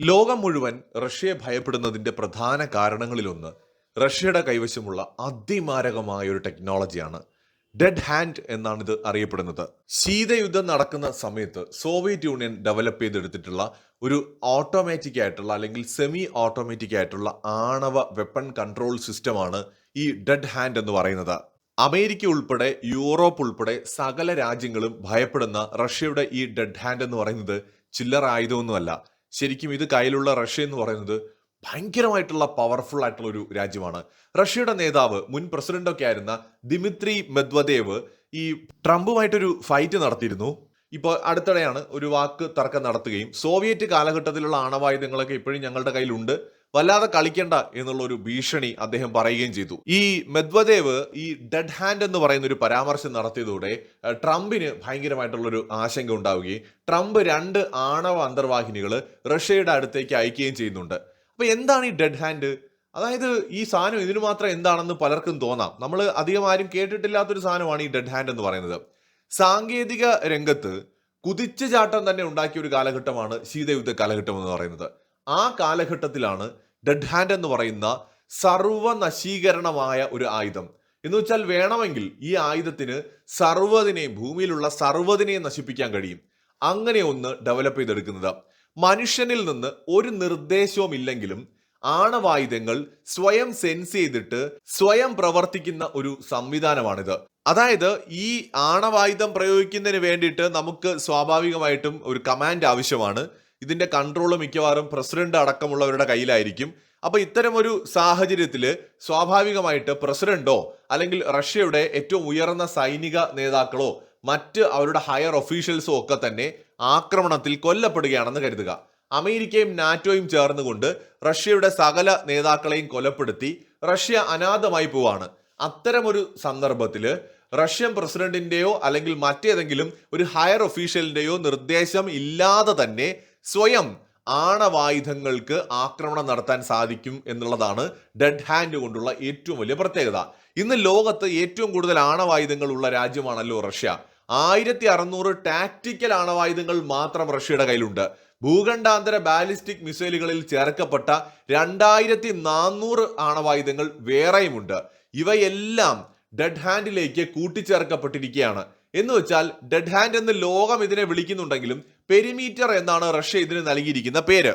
ലോകം മുഴുവൻ റഷ്യയെ ഭയപ്പെടുന്നതിന്റെ പ്രധാന കാരണങ്ങളിലൊന്ന് റഷ്യയുടെ കൈവശമുള്ള അതിമാരകമായ ഒരു ടെക്നോളജിയാണ് ഡെഡ് ഹാൻഡ് എന്നാണ് ഇത് അറിയപ്പെടുന്നത്. ശീതയുദ്ധം നടക്കുന്ന സമയത്ത് സോവിയറ്റ് യൂണിയൻ ഡെവലപ്പ് ചെയ്തെടുത്തിട്ടുള്ള ഒരു ഓട്ടോമാറ്റിക് ആയിട്ടുള്ള അല്ലെങ്കിൽ സെമി ഓട്ടോമാറ്റിക് ആയിട്ടുള്ള ആണവ വെപ്പൺ കൺട്രോൾ സിസ്റ്റമാണ് ഈ ഡെഡ് ഹാൻഡ് എന്ന് പറയുന്നത്. അമേരിക്ക ഉൾപ്പെടെ യൂറോപ്പ് ഉൾപ്പെടെ സകല രാജ്യങ്ങളും ഭയപ്പെടുന്ന റഷ്യയുടെ ഈ ഡെഡ് ഹാൻഡ് എന്ന് പറയുന്നത് ചില്ലറ ആയുധമൊന്നുമല്ല ശരിക്കും ഇത് കയ്യിലുള്ള റഷ്യ എന്ന് പറയുന്നത് ഭയങ്കരമായിട്ടുള്ള പവർഫുൾ ആയിട്ടുള്ള ഒരു രാജ്യമാണ്. റഷ്യയുടെ നേതാവ് മുൻ പ്രസിഡന്റൊക്കെ ആയിരുന്ന ദിമിത്രി മെദ്വദേവ് ഈ ട്രംപുമായിട്ടൊരു ഫൈറ്റ് നടത്തിയിരുന്നു. ഇപ്പോൾ അടുത്തിടെയാണ് ഒരു വാക്ക് തർക്കം നടത്തുകയും സോവിയറ്റ് കാലഘട്ടത്തിലുള്ള ആണവായുധങ്ങളൊക്കെ ഇപ്പോഴും ഞങ്ങളുടെ കയ്യിലുണ്ട്. വല്ലാതെ കളിക്കണ്ട എന്നുള്ള ഒരു ഭീഷണി അദ്ദേഹം പറയുകയും ചെയ്തു. ഈ മെദ്വദേവ് ഈ ഡെഡ് ഹാൻഡ് എന്ന് പറയുന്ന ഒരു പരാമർശം നടത്തിയതോടെ ട്രംപിന് ഭയങ്കരമായിട്ടുള്ള ഒരു ആശങ്ക ഉണ്ടാവുകയും ട്രംപ് രണ്ട് ആണവ അന്തർവാഹിനികൾ റഷ്യയുടെ അടുത്തേക്ക് അയക്കുകയും ചെയ്യുന്നുണ്ട്. അപ്പൊ എന്താണ് ഈ ഡെഡ് ഹാൻഡ് അതായത് ഈ സാധനം ഇതിനു മാത്രം എന്താണെന്ന് പലർക്കും തോന്നാം. നമ്മൾ അധികം ആരും കേട്ടിട്ടില്ലാത്തൊരു സാധനമാണ് ഈ ഡെഡ് ഹാൻഡ് എന്ന് പറയുന്നത്. സാങ്കേതിക രംഗത്ത് കുതിച്ചു ചാട്ടം തന്നെ ഉണ്ടാക്കിയ ഒരു കാലഘട്ടമാണ് ശീതയുദ്ധ കാലഘട്ടം എന്ന് പറയുന്നത്. ആ കാലഘട്ടത്തിലാണ് ഡെഡ് ഹാൻഡ് എന്ന് പറയുന്ന സർവനശീകരണമായ ഒരു ആയുധം. എന്ന് വെച്ചാൽ വേണമെങ്കിൽ ഈ ആയുധത്തിന് സർവതിനെയും ഭൂമിയിലുള്ള സർവതിനെയും നശിപ്പിക്കാൻ കഴിയും. അങ്ങനെ ഒന്ന് ഡെവലപ്പ് ചെയ്തെടുക്കുന്നത്. മനുഷ്യനിൽ നിന്ന് ഒരു നിർദ്ദേശവും ഇല്ലെങ്കിലും ആണവായുധങ്ങൾ സ്വയം സെൻസ് ചെയ്തിട്ട് സ്വയം പ്രവർത്തിക്കുന്ന ഒരു സംവിധാനമാണിത്. അതായത് ഈ ആണവായുധം പ്രയോഗിക്കുന്നതിന് വേണ്ടിയിട്ട് നമുക്ക് സ്വാഭാവികമായിട്ടും ഒരു കമാൻഡ് ആവശ്യമാണ്. ഇതിന്റെ കൺട്രോൾ മിക്കവാറും പ്രസിഡന്റ് അടക്കമുള്ളവരുടെ കയ്യിലായിരിക്കും. അപ്പൊ ഇത്തരം ഒരു സാഹചര്യത്തിൽ സ്വാഭാവികമായിട്ട് പ്രസിഡന്റോ അല്ലെങ്കിൽ റഷ്യയുടെ ഏറ്റവും ഉയർന്ന സൈനിക നേതാക്കളോ മറ്റ് അവരുടെ ഹയർ ഒഫീഷ്യൽസോ ഒക്കെ തന്നെ ആക്രമണത്തിൽ കൊല്ലപ്പെടുകയാണെന്ന് കരുതുക. അമേരിക്കയും നാറ്റോയും ചേർന്നുകൊണ്ട് റഷ്യയുടെ സകല നേതാക്കളെയും കൊലപ്പെടുത്തി റഷ്യ അനാഥമായി പോവാണ്. അത്തരമൊരു സന്ദർഭത്തിൽ റഷ്യൻ പ്രസിഡന്റിന്റെയോ അല്ലെങ്കിൽ മറ്റേതെങ്കിലും ഒരു ഹയർ ഒഫീഷ്യലിന്റെയോ നിർദ്ദേശം ഇല്ലാതെ തന്നെ സ്വയം ആണവായുധങ്ങൾക്ക് ആക്രമണം നടത്താൻ സാധിക്കും എന്നുള്ളതാണ് ഡെഡ് ഹാൻഡ് കൊണ്ടുള്ള ഏറ്റവും വലിയ പ്രത്യേകത. ഇന്ന് ലോകത്ത് ഏറ്റവും കൂടുതൽ ആണവായുധങ്ങൾ ഉള്ള രാജ്യമാണല്ലോ റഷ്യ. ആയിരത്തി അറുന്നൂറ് ടാക്ടിക്കൽ ആണവായുധങ്ങൾ മാത്രം റഷ്യയുടെ കയ്യിലുണ്ട്. ഭൂഖണ്ഡാന്തര ബാലിസ്റ്റിക് മിസൈലുകളിൽ ചേർക്കപ്പെട്ട രണ്ടായിരത്തി നാനൂറ് ആണവായുധങ്ങൾ വേറെയുമുണ്ട്. ഇവയെല്ലാം ഡെഡ് ഹാൻഡിലേക്ക് കൂട്ടിച്ചേർക്കപ്പെട്ടിരിക്കുകയാണ്. എന്ന് വെച്ചാൽ ഡെഡ് ഹാൻഡ് എന്ന് ലോകം ഇതിനെ വിളിക്കുന്നുണ്ടെങ്കിലും പെരിമീറ്റർ എന്നാണ് റഷ്യ ഇതിന് നൽകിയിരിക്കുന്ന പേര്.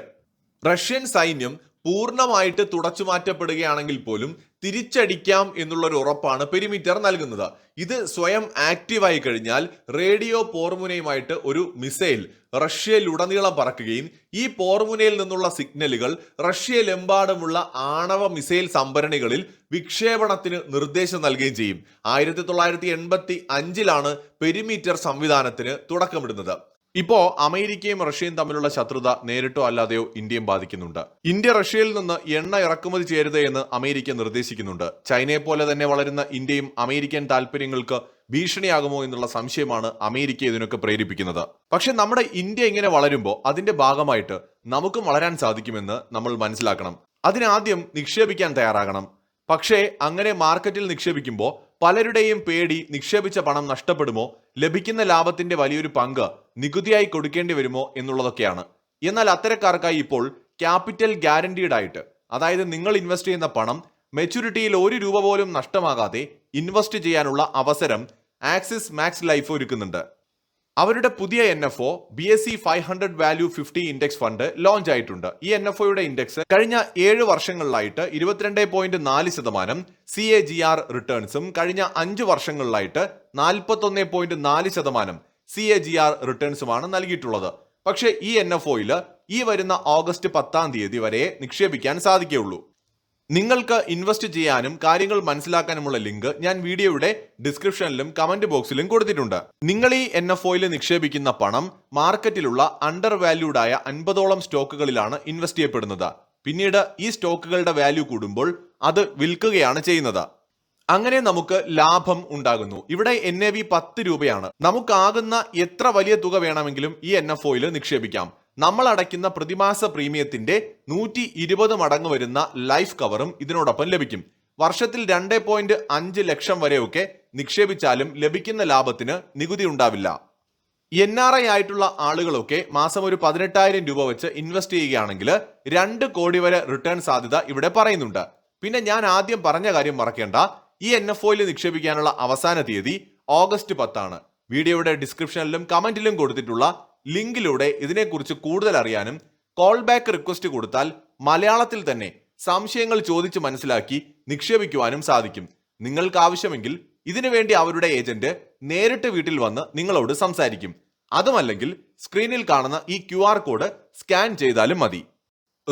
റഷ്യൻ സൈന്യം പൂർണമായിട്ട് തുടച്ചു മാറ്റപ്പെടുകയാണെങ്കിൽ പോലും തിരിച്ചടിക്കാം എന്നുള്ള ഒരു ഉറപ്പാണ് പെരിമീറ്റർ നൽകുന്നത്. ഇത് സ്വയം ആക്റ്റീവായി കഴിഞ്ഞാൽ റേഡിയോ പോർമുനയുമായിട്ട് ഒരു മിസൈൽ റഷ്യയിലുടനീളം പറക്കുകയും ഈ പോർമുനയിൽ നിന്നുള്ള സിഗ്നലുകൾ റഷ്യയിലെമ്പാടുമുള്ള ആണവ മിസൈൽ സംഭരണികളിൽ വിക്ഷേപണത്തിന് നിർദ്ദേശം നൽകുകയും ചെയ്യും. ആയിരത്തി തൊള്ളായിരത്തി എൺപത്തി അഞ്ചിലാണ് പെരിമീറ്റർ സംവിധാനത്തിന് തുടക്കമിടുന്നത്. ഇപ്പോ അമേരിക്കയും റഷ്യയും തമ്മിലുള്ള ശത്രുത നേരിട്ടോ അല്ലാതെയോ ഇന്ത്യയും ബാധിക്കുന്നുണ്ട്. ഇന്ത്യ റഷ്യയിൽ നിന്ന് എണ്ണ ഇറക്കുമതി ചെയ്യരുത് എന്ന് അമേരിക്ക നിർദ്ദേശിക്കുന്നുണ്ട്. ചൈനയെ പോലെ തന്നെ വളരുന്ന ഇന്ത്യയും അമേരിക്കൻ താല്പര്യങ്ങൾക്ക് ഭീഷണിയാകുമോ എന്നുള്ള സംശയമാണ് അമേരിക്ക ഇതിനൊക്കെ പ്രേരിപ്പിക്കുന്നത്. പക്ഷെ നമ്മുടെ ഇന്ത്യ ഇങ്ങനെ വളരുമ്പോൾ അതിന്റെ ഭാഗമായിട്ട് നമുക്കും വളരാൻ സാധിക്കുമെന്ന് നമ്മൾ മനസ്സിലാക്കണം. അതിനാദ്യം നിക്ഷേപിക്കാൻ തയ്യാറാകണം. പക്ഷേ അങ്ങനെ മാർക്കറ്റിൽ നിക്ഷേപിക്കുമ്പോൾ പലരുടെയും പേടി നിക്ഷേപിച്ച പണം നഷ്ടപ്പെടുമോ ലഭിക്കുന്ന ലാഭത്തിന്റെ വലിയൊരു പങ്ക് നികുതിയായി കൊടുക്കേണ്ടി വരുമോ എന്നുള്ളതൊക്കെയാണ്. എന്നാൽ അത്തരക്കാർക്കായി ഇപ്പോൾ ക്യാപിറ്റൽ ഗ്യാരണ്ടീഡ് ആയിട്ട് അതായത് നിങ്ങൾ ഇൻവെസ്റ്റ് ചെയ്യുന്ന പണം മെച്യൂരിറ്റിയിൽ ഒരു രൂപ പോലും നഷ്ടമാകാതെ ഇൻവെസ്റ്റ് ചെയ്യാനുള്ള അവസരം ആക്സിസ് മാക്സ് ലൈഫ് ഒരുക്കുന്നുണ്ട്. അവരുടെ പുതിയ N F O B S C five hundred value fifty index fund launch ആയിട്ടുണ്ട്. ഈ എൻ എഫ് ഒയുടെ ഇൻഡെക്സ് കഴിഞ്ഞ ഏഴ് വർഷങ്ങളിലായിട്ട് ഇരുപത്തിരണ്ട് പോയിന്റ് നാല് ശതമാനം സി എ ജി ആർ റിട്ടേൺസും കഴിഞ്ഞ അഞ്ച് വർഷങ്ങളിലായിട്ട് നാൽപ്പത്തൊന്ന് പോയിന്റ് നാല് ശതമാനം സി എ ജി ആർ റിട്ടേൺസുമാണ് നൽകിയിട്ടുള്ളത്. പക്ഷേ ഈ എൻ എഫ് ഒയിൽ ഈ വരുന്ന ഓഗസ്റ്റ് പത്താം തീയതി വരെ നിക്ഷേപിക്കാൻ സാധിക്കുകയുള്ളൂ. നിങ്ങൾക്ക് ഇൻവെസ്റ്റ് ചെയ്യാനും കാര്യങ്ങൾ മനസ്സിലാക്കാനുമുള്ള ലിങ്ക് ഞാൻ വീഡിയോയുടെ ഡിസ്ക്രിപ്ഷനിലും കമന്റ് ബോക്സിലും കൊടുത്തിട്ടുണ്ട്. നിങ്ങൾ ഈ എൻ എഫ് ഒയിൽ നിക്ഷേപിക്കുന്ന പണം മാർക്കറ്റിലുള്ള അണ്ടർ വാല്യൂഡ് ആയ അൻപതോളം സ്റ്റോക്കുകളിലാണ് ഇൻവെസ്റ്റ് ചെയ്യപ്പെടുന്നത്. പിന്നീട് ഈ സ്റ്റോക്കുകളുടെ വാല്യൂ കൂടുമ്പോൾ അത് വിൽക്കുകയാണ് ചെയ്യുന്നത്. അങ്ങനെ നമുക്ക് ലാഭം ഉണ്ടാകുന്നു. ഇവിടെ എൻ എ വി പത്ത് രൂപയാണ്. നമുക്കാകുന്ന എത്ര വലിയ തുക വേണമെങ്കിലും ഈ എൻ എഫ് ഒയിൽ നിക്ഷേപിക്കാം. നമ്മൾ അടയ്ക്കുന്ന പ്രതിമാസ പ്രീമിയത്തിന്റെ നൂറ്റി ഇരുപത് മടങ്ങ് വരുന്ന ലൈഫ് കവറും ഇതിനോടൊപ്പം ലഭിക്കും. വർഷത്തിൽ രണ്ട് പോയിന്റ് അഞ്ച് ലക്ഷം വരെയൊക്കെ നിക്ഷേപിച്ചാലും ലഭിക്കുന്ന ലാഭത്തിന് നികുതി ഉണ്ടാവില്ല. എൻ ആർ ഐ ആയിട്ടുള്ള ആളുകളൊക്കെ മാസം ഒരു പതിനെട്ടായിരം രൂപ വെച്ച് ഇൻവെസ്റ്റ് ചെയ്യുകയാണെങ്കിൽ രണ്ട് കോടി വരെ റിട്ടേൺ സാധ്യത ഇവിടെ പറയുന്നുണ്ട്. പിന്നെ ഞാൻ ആദ്യം പറഞ്ഞ കാര്യം മറക്കേണ്ട. ഈ എൻ എഫ് ഒയിൽ നിക്ഷേപിക്കാനുള്ള അവസാന തീയതി ഓഗസ്റ്റ് പത്താണ്. വീഡിയോയുടെ ഡിസ്ക്രിപ്ഷനിലും കമന്റിലും കൊടുത്തിട്ടുള്ള ലിങ്കിലൂടെ ഇതിനെക്കുറിച്ച് കൂടുതൽ അറിയാനും കോൾ ബാക്ക് റിക്വസ്റ്റ് കൊടുത്താൽ മലയാളത്തിൽ തന്നെ സംശയങ്ങൾ ചോദിച്ച് മനസ്സിലാക്കി നിക്ഷേപിക്കുവാനും സാധിക്കും. നിങ്ങൾക്ക് ആവശ്യമെങ്കിൽ ഇതിനുവേണ്ടി അവരുടെ ഏജന്റ് നേരിട്ട് വീട്ടിൽ വന്ന് നിങ്ങളോട് സംസാരിക്കും. അതുമല്ലെങ്കിൽ സ്ക്രീനിൽ കാണുന്ന ഈ ക്യു കോഡ് സ്കാൻ ചെയ്താലും മതി.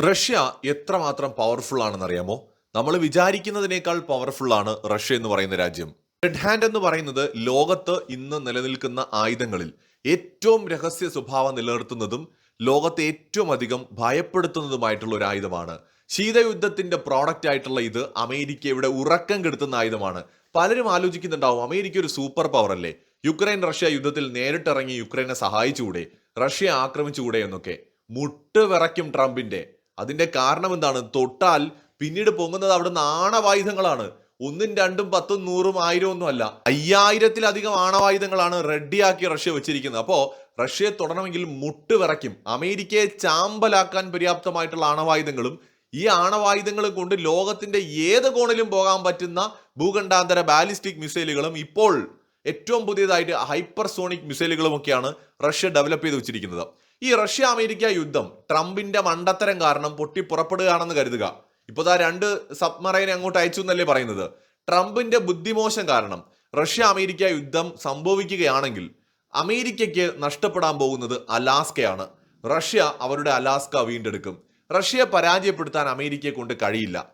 റഷ്യ എത്രമാത്രം പവർഫുൾ ആണെന്ന് അറിയാമോ നമ്മൾ വിചാരിക്കുന്നതിനേക്കാൾ പവർഫുള്ളാണ് റഷ്യ എന്ന് പറയുന്ന രാജ്യം. റെഡ് ഹാൻഡ് എന്ന് പറയുന്നത് ലോകത്ത് ഇന്ന് നിലനിൽക്കുന്ന ആയുധങ്ങളിൽ ഏറ്റവും രഹസ്യ സ്വഭാവം നിലനിർത്തുന്നതും ലോകത്തെ ഏറ്റവും അധികം ഭയപ്പെടുത്തുന്നതുമായിട്ടുള്ള ഒരു ആയുധമാണ്. ശീതയുദ്ധത്തിന്റെ പ്രോഡക്റ്റ് ആയിട്ടുള്ള ഇത് അമേരിക്കയുടെ ഉറക്കം കെടുത്തുന്ന ആയുധമാണ്. പലരും ആലോചിക്കുന്നുണ്ടാവും അമേരിക്ക ഒരു സൂപ്പർ പവർ അല്ലേ? യുക്രൈൻ റഷ്യ യുദ്ധത്തിൽ നേരിട്ടിറങ്ങി യുക്രൈനെ സഹായിച്ചുകൂടെ? റഷ്യ ആക്രമിച്ചുകൂടെ എന്നൊക്കെ. മുട്ട് വിറയ്ക്കും ട്രംപിന്റെ. അതിന്റെ കാരണം എന്താണ്? തൊട്ടാൽ പിന്നീട് പൊങ്ങുന്നത് അവിടെ ആണവായുധങ്ങളാണ്. ഒന്നും രണ്ടും പത്തും നൂറും ആയിരം ഒന്നും അല്ല. അയ്യായിരത്തിലധികം ആണവായുധങ്ങളാണ് റെഡിയാക്കി റഷ്യ വെച്ചിരിക്കുന്നത്. അപ്പോ റഷ്യയെ തുടരണമെങ്കിൽ മുട്ട് വിറയ്ക്കും. അമേരിക്കയെ ചാമ്പലാക്കാൻ പര്യാപ്തമായിട്ടുള്ള ആണവായുധങ്ങളും ഈ ആണവായുധങ്ങൾ കൊണ്ട് ലോകത്തിന്റെ ഏത് കോണിലും പോകാൻ പറ്റുന്ന ഭൂഖണ്ഡാന്തര ബാലിസ്റ്റിക് മിസൈലുകളും ഇപ്പോൾ ഏറ്റവും പുതിയതായിട്ട് ഹൈപ്പർസോണിക് മിസൈലുകളും ഒക്കെയാണ് റഷ്യ ഡെവലപ്പ് ചെയ്ത് വെച്ചിരിക്കുന്നത്. ഈ റഷ്യ അമേരിക്ക യുദ്ധം ട്രംപിന്റെ മണ്ടത്തരം കാരണം പൊട്ടി പുറപ്പെടുകയാണെന്ന് കരുതുക. ഇപ്പൊ ആ രണ്ട് സബ്മറൈൻ അങ്ങോട്ട് അയച്ചു എന്നല്ലേ പറയുന്നത്. ട്രംപിന്റെ ബുദ്ധിമോശം കാരണം റഷ്യ അമേരിക്ക യുദ്ധം സംഭവിക്കുകയാണെങ്കിൽ അമേരിക്കയ്ക്ക് നഷ്ടപ്പെടാൻ പോകുന്നത് അലാസ്കയാണ്. റഷ്യ അവരുടെ അലാസ്ക വീണ്ടെടുക്കും. റഷ്യയെ പരാജയപ്പെടുത്താൻ അമേരിക്കയെ കൊണ്ട് കഴിയില്ല.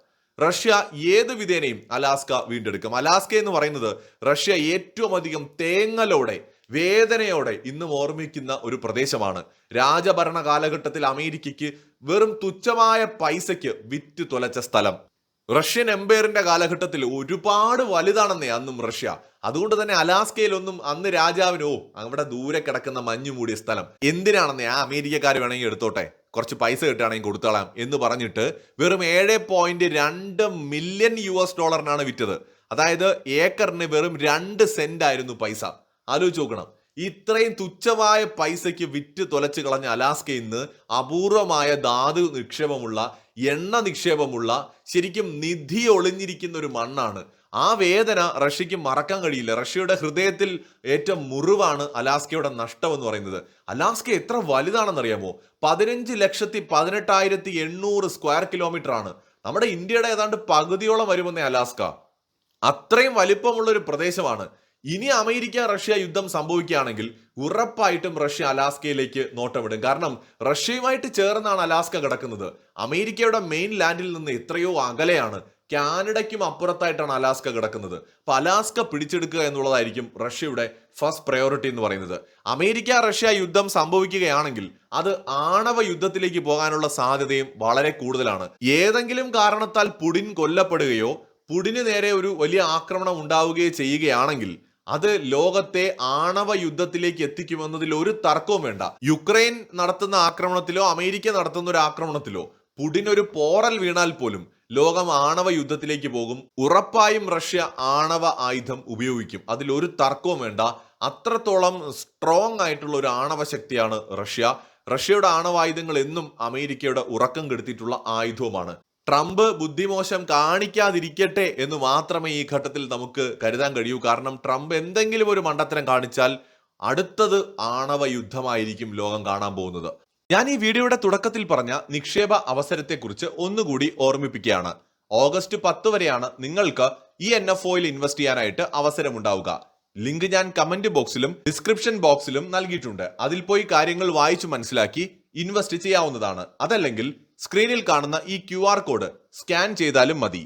റഷ്യ ഏത് വിധേനയും അലാസ്ക വീണ്ടെടുക്കും. അലാസ്ക എന്ന് പറയുന്നത് റഷ്യ ഏറ്റവും അധികം തേങ്ങലോടെ വേദനയോടെ ഇന്നും ഓർമ്മിക്കുന്ന ഒരു പ്രദേശമാണ്. രാജഭരണ കാലഘട്ടത്തിൽ അമേരിക്കയ്ക്ക് വെറും തുച്ഛമായ പൈസയ്ക്ക് വിറ്റ് തുലച്ച സ്ഥലം. റഷ്യൻ എംപയറിന്റെ കാലഘട്ടത്തിൽ ഒരുപാട് വലുതാണെന്നേ അന്നും റഷ്യ. അതുകൊണ്ട് തന്നെ അലാസ്കയിലൊന്നും അന്ന് രാജാവിനോ അവിടെ ദൂരെ കിടക്കുന്ന മഞ്ഞു മൂടിയ സ്ഥലം. എന്തിനാണെന്നേ ആ അമേരിക്കക്കാർ വേണമെങ്കിൽ എടുത്തോട്ടെ. കുറച്ച് പൈസ കിട്ടുകയാണെങ്കിൽ കൊടുത്തോളാം എന്ന് പറഞ്ഞിട്ട് വെറും ഏഴ് പോയിന്റ് രണ്ട് മില്യൺ യു എസ് ഡോളറിനാണ് വിറ്റത്. അതായത് ഏക്കറിന് വെറും രണ്ട് സെന്റ് ആയിരുന്നു പൈസ. ആലോചിച്ച് നോക്കണം. ഇത്രയും തുച്ഛമായ പൈസയ്ക്ക് വിറ്റ് തുലച്ച് കളഞ്ഞ അലാസ്ക ഇന്ന് അപൂർവമായ ധാതു നിക്ഷേപമുള്ള എണ്ണ നിക്ഷേപമുള്ള ശരിക്കും നിധി ഒളിഞ്ഞിരിക്കുന്ന ഒരു മണ്ണാണ്. ആ വേദന റഷ്യക്ക് മറക്കാൻ കഴിയില്ല. റഷ്യയുടെ ഹൃദയത്തിൽ ഏറ്റവും മുറിവാണ് അലാസ്കയുടെ നഷ്ടം എന്ന് പറയുന്നത്. അലാസ്ക എത്ര വലുതാണെന്നറിയാമോ? പതിനഞ്ച് ലക്ഷത്തി പതിനെട്ടായിരത്തി എണ്ണൂറ് സ്ക്വയർ കിലോമീറ്റർ ആണ്. നമ്മുടെ ഇന്ത്യയുടെ ഏതാണ്ട് പകുതിയോളം വരുമെന്നേ അലാസ്ക. അത്രയും വലിപ്പമുള്ള ഒരു പ്രദേശമാണ്. ഇനി അമേരിക്ക റഷ്യ യുദ്ധം സംഭവിക്കുകയാണെങ്കിൽ ഉറപ്പായിട്ടും റഷ്യ അലാസ്കയിലേക്ക് നോട്ടമിടും. കാരണം റഷ്യയുമായിട്ട് ചേർന്നാണ് അലാസ്ക കിടക്കുന്നത്. അമേരിക്കയുടെ മെയിൻ ലാൻഡിൽ നിന്ന് എത്രയോ അകലെയാണ്. കാനഡയ്ക്കും അപ്പുറത്തായിട്ടാണ് അലാസ്ക കിടക്കുന്നത്. അപ്പൊ അലാസ്ക പിടിച്ചെടുക്കുക എന്നുള്ളതായിരിക്കും റഷ്യയുടെ ഫസ്റ്റ് പ്രയോറിറ്റി എന്ന് പറയുന്നത്. അമേരിക്ക റഷ്യ യുദ്ധം സംഭവിക്കുകയാണെങ്കിൽ അത് ആണവ യുദ്ധത്തിലേക്ക് പോകാനുള്ള സാധ്യതയും വളരെ കൂടുതലാണ്. ഏതെങ്കിലും കാരണത്താൽ പുടിൻ കൊല്ലപ്പെടുകയോ പുടിന് നേരെ ഒരു വലിയ ആക്രമണം ഉണ്ടാവുകയോ ചെയ്യുകയാണെങ്കിൽ അത് ലോകത്തെ ആണവ യുദ്ധത്തിലേക്ക് എത്തിക്കുമെന്നതിൽ ഒരു തർക്കവും വേണ്ട. യുക്രൈൻ നടത്തുന്ന ആക്രമണത്തിലോ അമേരിക്ക നടത്തുന്ന ഒരു ആക്രമണത്തിലോ പുടിൻ ഒരു പോറൽ വീണാൽ പോലും ലോകം ആണവ യുദ്ധത്തിലേക്ക് പോകും. ഉറപ്പായും റഷ്യ ആണവ ആയുധം ഉപയോഗിക്കും. അതിൽ ഒരു തർക്കവും വേണ്ട. അത്രത്തോളം സ്ട്രോങ് ആയിട്ടുള്ള ഒരു ആണവ ശക്തിയാണ് റഷ്യ. റഷ്യയുടെ ആണവായുധങ്ങൾ എന്നും അമേരിക്കയുടെ ഉറക്കം കെടുത്തിയിട്ടുള്ള ആയുധവുമാണ്. ട്രംപ് ബുദ്ധിമോശം കാണിക്കാതിരിക്കട്ടെ എന്ന് മാത്രമേ ഈ ഘട്ടത്തിൽ നമുക്ക് കരുതാൻ കഴിയൂ. കാരണം ട്രംപ് എന്തെങ്കിലും ഒരു മണ്ടത്തരം കാണിച്ചാൽ അടുത്തത് ആണവ യുദ്ധമായിരിക്കും ലോകം കാണാൻ പോകുന്നത്. ഞാൻ ഈ വീഡിയോയുടെ തുടക്കത്തിൽ പറഞ്ഞ നിക്ഷേപ അവസരത്തെക്കുറിച്ച് ഒന്നുകൂടി ഓർമ്മിപ്പിക്കുകയാണ്. ഓഗസ്റ്റ് പത്ത് വരെയാണ് നിങ്ങൾക്ക് ഈ എൻ എഫ് ഒയിൽ ഇൻവെസ്റ്റ് ചെയ്യാനായിട്ട് അവസരമുണ്ടാവുക. ലിങ്ക് ഞാൻ കമന്റ് ബോക്സിലും ഡിസ്ക്രിപ്ഷൻ ബോക്സിലും നൽകിയിട്ടുണ്ട്. അതിൽ പോയി കാര്യങ്ങൾ വായിച്ചു മനസ്സിലാക്കി ഇൻവെസ്റ്റ് ചെയ്യാവുന്നതാണ്. അതല്ലെങ്കിൽ സ്ക്രീനിൽ കാണുന്ന ഈ ക്യു കോഡ് സ്കാൻ ചെയ്താലും മതി.